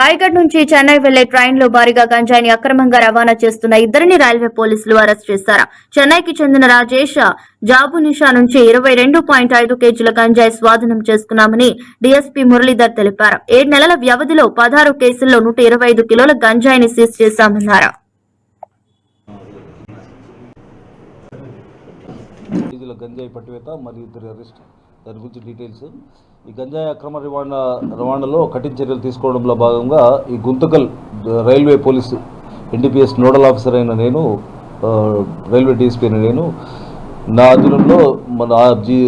రాయగఢ్ నుంచి చెన్నై వెళ్ళే ట్రైన్లో భారీగా గంజాయిని అక్రమంగా రవాణా చేస్తున్న ఇద్దరిని రైల్వే పోలీసులు అరెస్ట్ చేశారు. చెన్నైకి చెందిన రాజేష్ జాబునిషా నుంచి ఇరవై రెండు పాయింట్ ఐదు కేజీల గంజాయి స్వాధీనం చేసుకున్నామని డీఎస్పీ మురళీధర్ తెలిపారు. ఏడు నెలల వ్యవధిలో పదహారు కేసుల్లో నూట ఇరవై ఐదు కిలోల గంజాయిని సీజ్ చేశామన్నారు. గంజాయి పట్టువేత మరియు ఇద్దరు అరెస్ట్. దాని గురించి డీటెయిల్స్. ఈ గంజాయి అక్రమ రవాణా రవాణాలో కఠిన చర్యలు తీసుకోవడంలో భాగంగా ఈ Guntakal railway police NDPS nodal officer అయిన నేను రైల్వే డీఎస్పీ అయిన నేను నా ఆధ్వర్యంలో మన జీ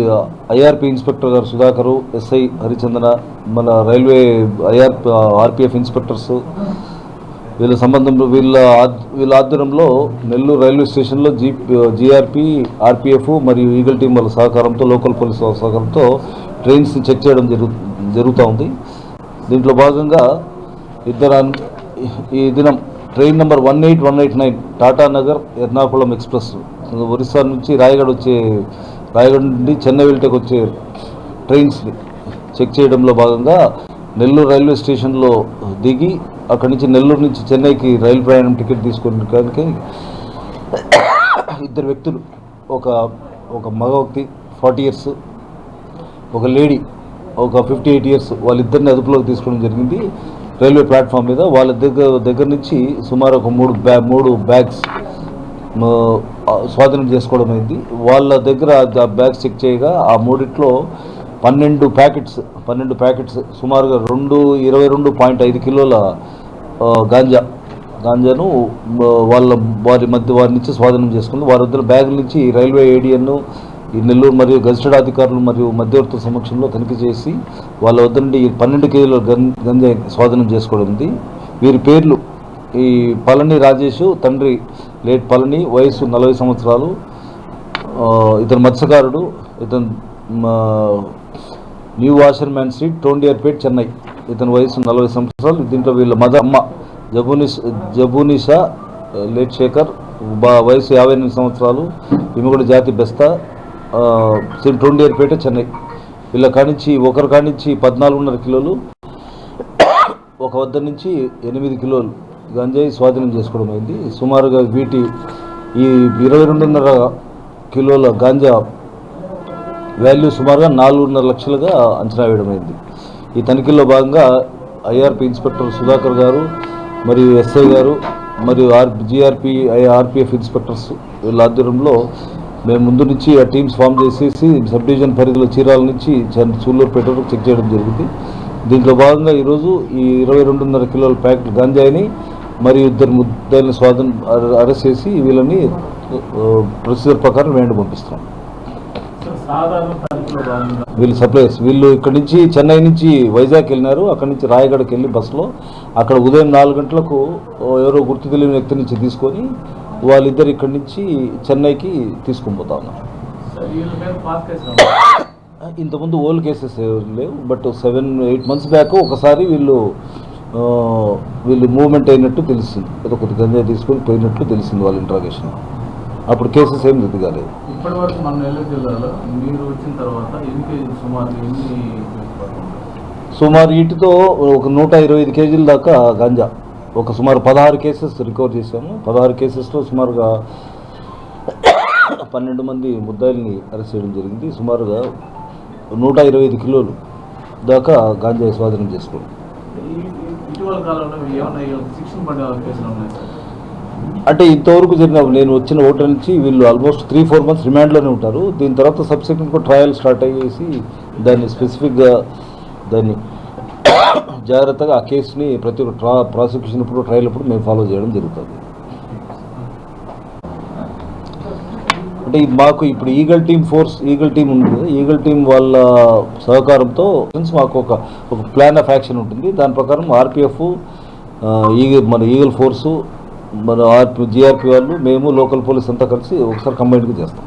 ఐఆర్పీ ఇన్స్పెక్టర్ గారు సుధాకరు ఎస్ఐ హరిచందన మన రైల్వే ఐఆర్ ఆర్పిఎఫ్ ఇన్స్పెక్టర్స్ వీళ్ళ సంబంధంలో వీళ్ళ వీళ్ళ ఆధ్వర్యంలో నెల్లూరు రైల్వే స్టేషన్లో జీ జీఆర్పీ ఆర్పీఎఫ్ మరియు ఈగల్ టీం వాళ్ళ సహకారంతో లోకల్ పోలీస్ వాళ్ళ సహకారంతో ట్రైన్స్ని చెక్ చేయడం జరుగు జరుగుతూ ఉంది. దీంట్లో భాగంగా ఇద్దరు ఈ దినం train number one eight one eight nine Tata Nagar Ernakulam express Orissa నుంచి రాయగఢ్ వచ్చే రాయగఢ్ నుండి చెన్నై వెళ్ళటకు వచ్చే ట్రైన్స్ని చెక్ చేయడంలో భాగంగా నెల్లూరు రైల్వే స్టేషన్లో దిగి అక్కడి నుంచి నెల్లూరు నుంచి చెన్నైకి రైలు ప్రయాణం టికెట్ తీసుకోవడానికి ఇద్దరు వ్యక్తులు ఒక ఒక మగ వ్యక్తి ఫార్టీ ఇయర్స్ ఒక లేడీ ఒక ఫిఫ్టీ ఎయిట్ ఇయర్స్ వాళ్ళిద్దరిని అదుపులోకి తీసుకోవడం జరిగింది. రైల్వే ప్లాట్ఫామ్ మీద వాళ్ళ దగ్గర దగ్గర నుంచి సుమారు ఒక మూడు బ్యా మూడు బ్యాగ్స్ స్వాధీనం చేసుకోవడం అయింది. వాళ్ళ దగ్గర ఆ బ్యాగ్స్ చెక్ చేయగా ఆ మూడిట్లో పన్నెండు ప్యాకెట్స్ పన్నెండు ప్యాకెట్స్ సుమారుగా రెండు ఇరవై రెండు పాయింట్ ఐదు కిలోల గాంజా. గాంజాను వాళ్ళ వారి మధ్య వారి నుంచి స్వాధీనం చేసుకుంది. వారి వద్ద బ్యాగుల నుంచి రైల్వే ఏడియన్ను ఈ నెల్లూరు మరియు గజిస్టెడ్ అధికారులు మరియు మధ్యవర్తుల సమక్షంలో తనిఖీ చేసి వాళ్ళ వద్ద నుండి పన్నెండు కేజీల గంజా స్వాధీనం చేసుకోవడంది ఉంది. వీరి పేర్లు ఈ పళని రాజేష్ తండ్రి లేట్ పళని వయసు నలభై సంవత్సరాలు ఇతను మత్స్యకారుడు ఇతను మా, new washerman street Tondiarpet Chennai ఇతని వయసు నలభై సంవత్సరాలు. దీంట్లో వీళ్ళ మదమ్మ అమ్మ జబునిష్ జబునిషా లేట్ శేఖర్ బా వయసు యాభై ఎనిమిది సంవత్సరాలు. ఈమె కూడా జాతి బెస్తా. టోండియర్పేట చెన్నై వీళ్ళ కానించి ఒకరి కానించి పద్నాలుగున్నర కిలోలు. ఒక వద్ద నుంచి ఎనిమిది కిలోలు గంజాయి స్వాధీనం చేసుకోవడం అయింది. సుమారుగా వీటి ఈ ఇరవై రెండున్నర కిలోల గాంజా వాల్యూ సుమారుగా నాలుగున్నర లక్షలుగా అంచనా వేయడం అయింది. ఈ తనిఖీల్లో భాగంగా ఐఆర్పి ఇన్స్పెక్టర్ సుధాకర్ గారు మరియు ఎస్ఐ గారు మరియు ఆర్ జిఆర్పి ఆర్పిఎఫ్ ఇన్స్పెక్టర్స్ వీళ్ళ ఆధ్వర్యంలో మేము ముందు నుంచి ఆ టీమ్స్ ఫామ్ చేసేసి సబ్ డివిజన్ పరిధిలో చీరాల నుంచి చన్- సూళ్ళూరుపేట వరకు చెక్ చేయడం జరిగింది. దీంట్లో భాగంగా ఈరోజు ఈ ఇరవై రెండున్నర కిలోల ప్యాకెట్ గంజాయిని మరియు ఇద్దరు ముద్దాయిని స్వాధీనం అరెస్ట్ చేసి వీళ్ళని ప్రొసీజర్ ప్రకారం వెంట పంపిస్తాం వీళ్ళు సప్లైస్ వీళ్ళు ఇక్కడ నుంచి చెన్నై నుంచి వైజాగ్ వెళ్ళినారు. అక్కడ నుంచి రాయగఢకి వెళ్ళి బస్సులో అక్కడ ఉదయం నాలుగు గంటలకు ఎవరో గుర్తు తెలియని వ్యక్తి నుంచి తీసుకొని వాళ్ళిద్దరు ఇక్కడి నుంచి చెన్నైకి తీసుకొని పోతా ఉన్నారు. ఇంతకుముందు ఓల్డ్ కేసెస్ లేవు. But seven eight months back ఒకసారి వీళ్ళు వీళ్ళు మూవ్మెంట్ అయినట్టు తెలిసింది. ఏదో కొద్ది గంజాయి తీసుకొని పోయినట్లు తెలిసింది వాళ్ళ ఇంట్రాగేషన్ అప్పుడు కేసెస్ ఏం రుద్దు కాలేదు ఇప్పటి వరకు మన నెల్లూరు జిల్లాలో మీరు వచ్చిన తర్వాత ఎన్ని సుమారు ఎన్ని సుమారు వీటితో ఒక నూట ఇరవై ఐదు కేజీల దాకా గంజా. ఒక సుమారు పదహారు కేసెస్ రికవర్ చేశాము. పదహారు కేసెస్లో సుమారుగా పన్నెండు మంది ముద్దాయిల్ని అరెస్ట్ చేయడం జరిగింది. సుమారుగా నూట ఇరవై ఐదు కిలోలు దాకా గాంజా స్వాధీనం చేసుకోవడం ఈ- ఈ- ఇటీవల కాలంలో ఏమన్నా వీళ్ళకి శిక్షణ పడే కేసులు ఉన్నాయి సార్? అంటే ఇంతవరకు జరిగిన నేను వచ్చిన ఓటర్ నుంచి వీళ్ళు ఆల్మోస్ట్ త్రీ ఫోర్ మంత్స్ రిమాండ్లోనే ఉంటారు. దీని తర్వాత సబ్సిక్వెంట్గా ట్రయల్ స్టార్ట్ అయ్యేసి దాన్ని స్పెసిఫిక్గా దాన్ని జాగ్రత్తగా ఆ కేసుని ప్రతి ఒక్క ట్రా ప్రాసిక్యూషన్ ఇప్పుడు ట్రయల్ అప్పుడు మేము ఫాలో చేయడం జరుగుతుంది. అంటే మాకు ఇప్పుడు eagle team force eagle team ఉంది. కదా ఈగల్ టీమ్ వాళ్ళ సహకారంతో మాకు ఒక ఒక ప్లాన్ ఆఫ్ యాక్షన్ ఉంటుంది. దాని ప్రకారం ఆర్పిఎఫ్ ఈగల్ మన ఈగల్ ఫోర్సు మన ఆర్పి జిఆర్పి వాళ్ళు మేము లోకల్ పోలీస్ అంతా కలిసి ఒకసారి కంబైన్డ్గా చేస్తాం.